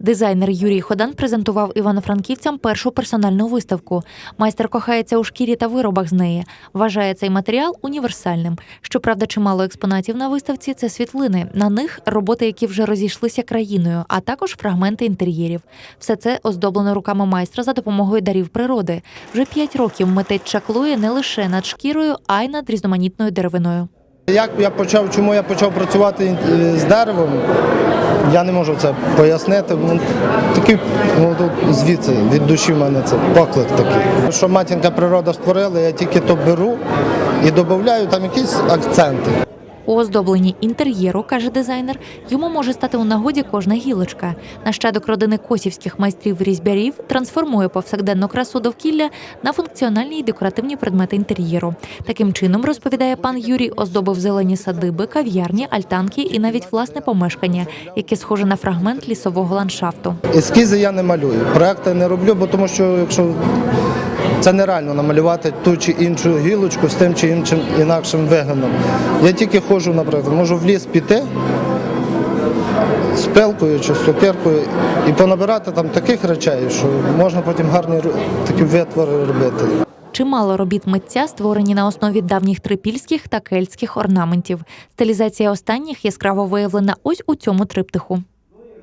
Дизайнер Юрій Ходан презентував івано-франківцям першу персональну виставку. Майстер кохається у шкірі та виробах з неї. Вважає цей матеріал універсальним. Щоправда, чимало експонатів на виставці це світлини. На них роботи, які вже розійшлися країною, а також фрагменти інтер'єрів. Все це оздоблено руками майстра за допомогою дарів природи. Вже п'ять років митець чаклує не лише над шкірою, а й над різноманітною деревиною. Як я почав, чому я почав працювати е, з деревом, я не можу це пояснити. Ну, Такий ну, звідси, від душі в мене це поклик такий. Що матінка природа створила, я тільки то беру і додаю там якісь акценти. У оздобленні інтер'єру, каже дизайнер, йому може стати у нагоді кожна гілочка. Нащадок родини косівських майстрів-різьбярів трансформує повсякденну красу довкілля на функціональні й декоративні предмети інтер'єру. Таким чином, розповідає пан Юрій, оздобив зелені садиби, кав'ярні, альтанки і навіть власне помешкання, яке схоже на фрагмент лісового ландшафту. Ескізи я не малюю, проекти не роблю, бо тому що якщо це нереально намалювати ту чи іншу гілочку з тим чи іншим інакшим виглядом. Я тільки ходжу, наприклад, можу в ліс піти з пилкою чи з сокиркою і понабирати там таких речей, що можна потім гарні такі витвори робити. Чимало робіт митця створені на основі давніх трипільських та кельтських орнаментів. Стилізація останніх яскраво виявлена ось у цьому триптиху.